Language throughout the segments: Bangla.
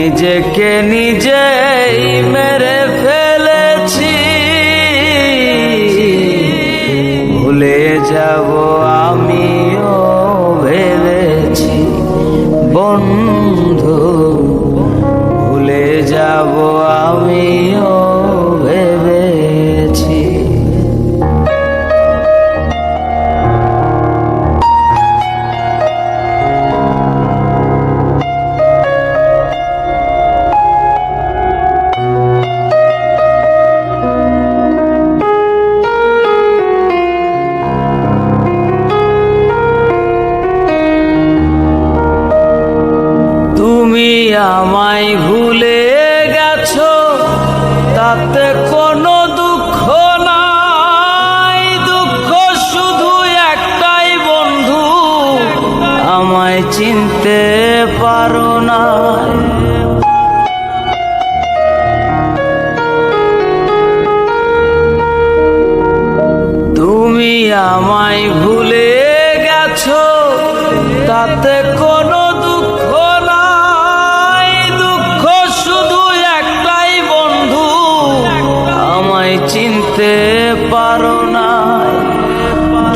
নিজেকে নিজেই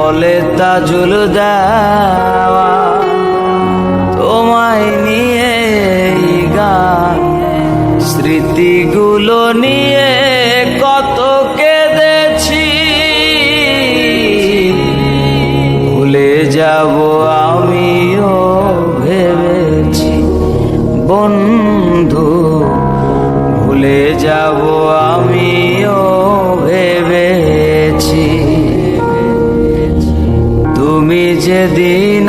বলে তাজুল দেওয়া তোমায় নিয়ে গান স্মৃতিগুলো নিয়ে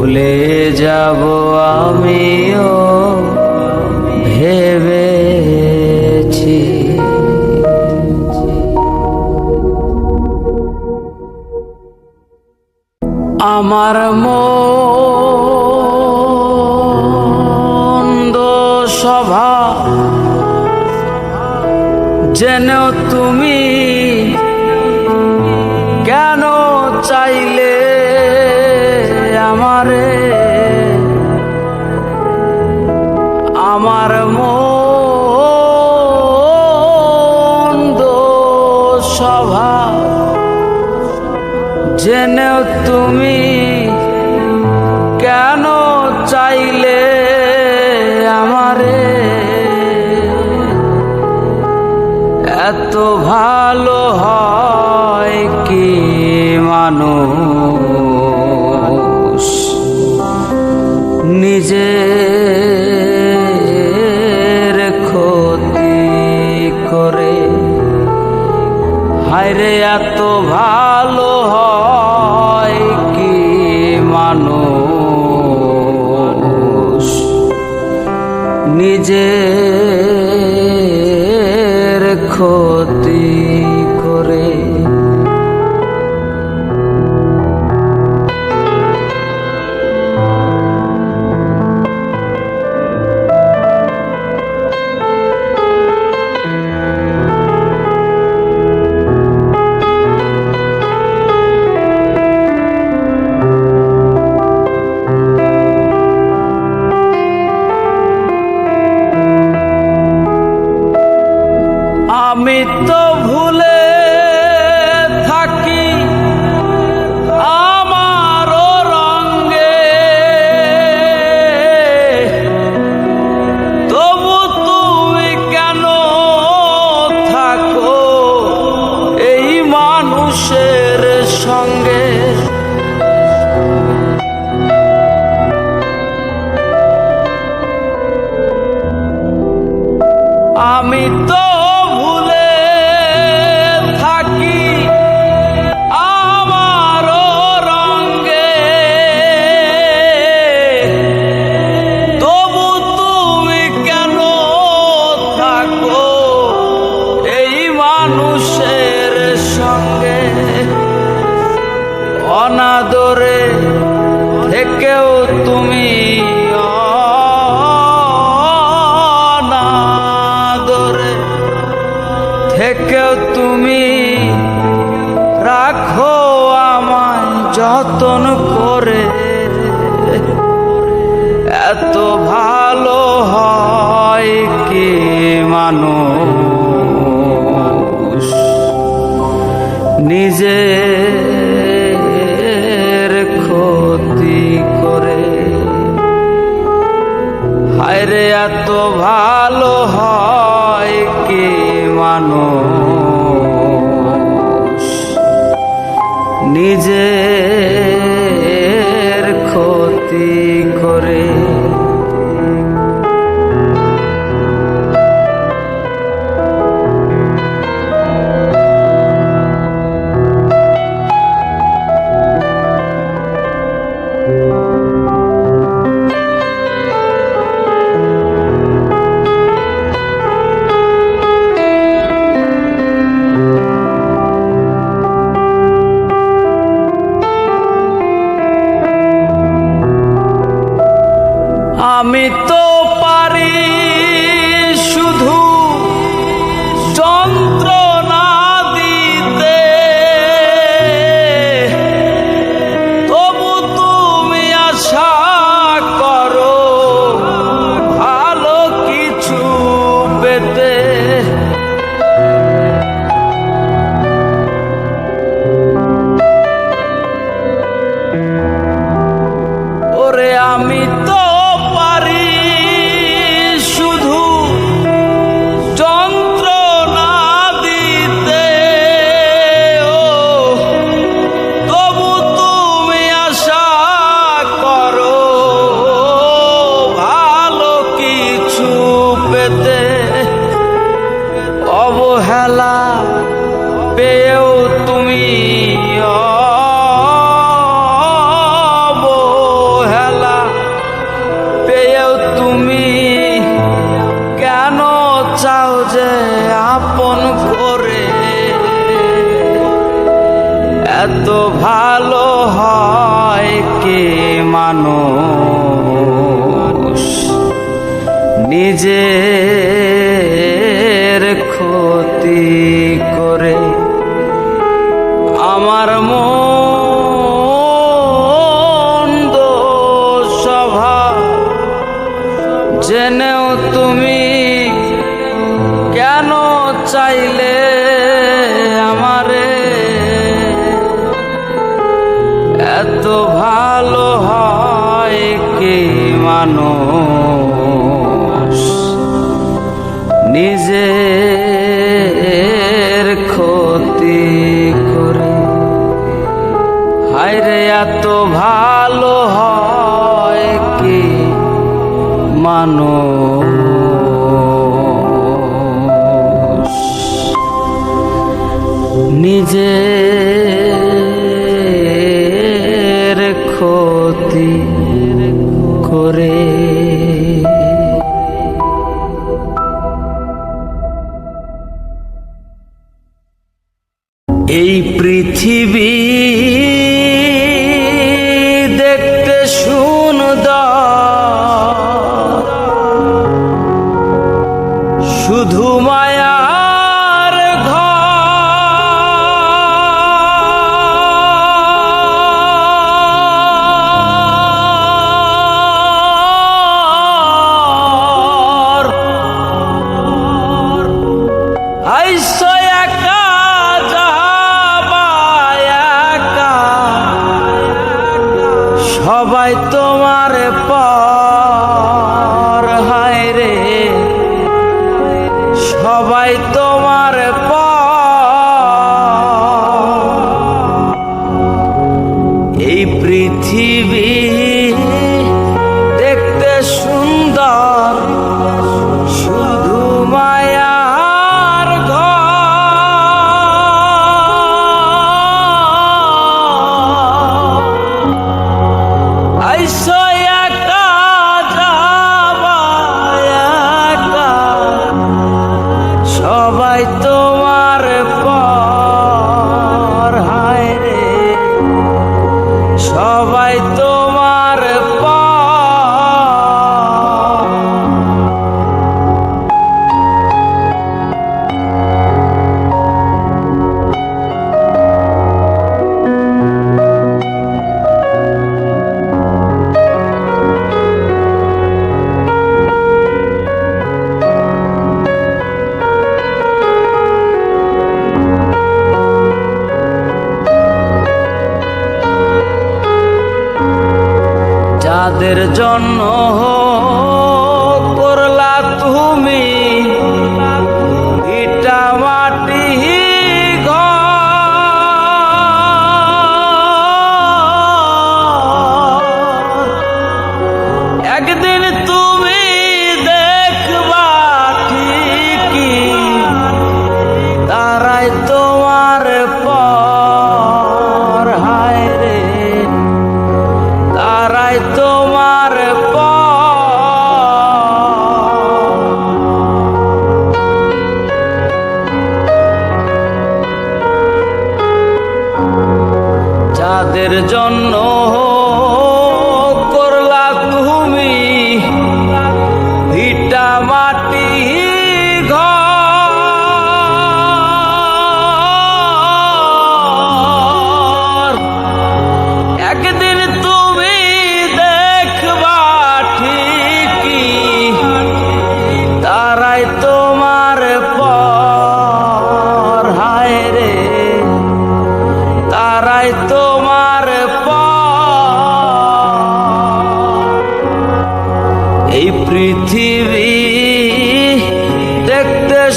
ভুলে যাব আমিও ভেবেছি। আমার মন তুমি কেন চাইলে আমারে? এত ভালো হয় কি মানুষ? নিজে ক্ষতি করে। হায় রে এত ভালো নিজের খোদ আমি তো ভুল তো ভালো হয় কে মানুষ? নিজের ক্ষতি মানো নিজে শুধু মায়া John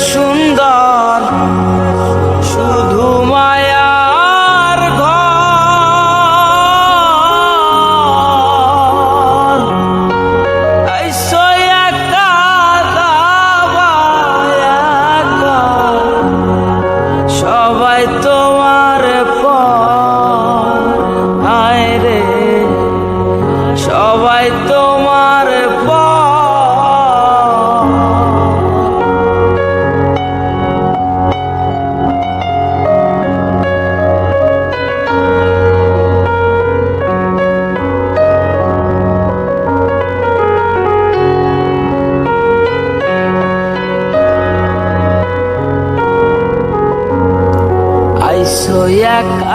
সুন্দর like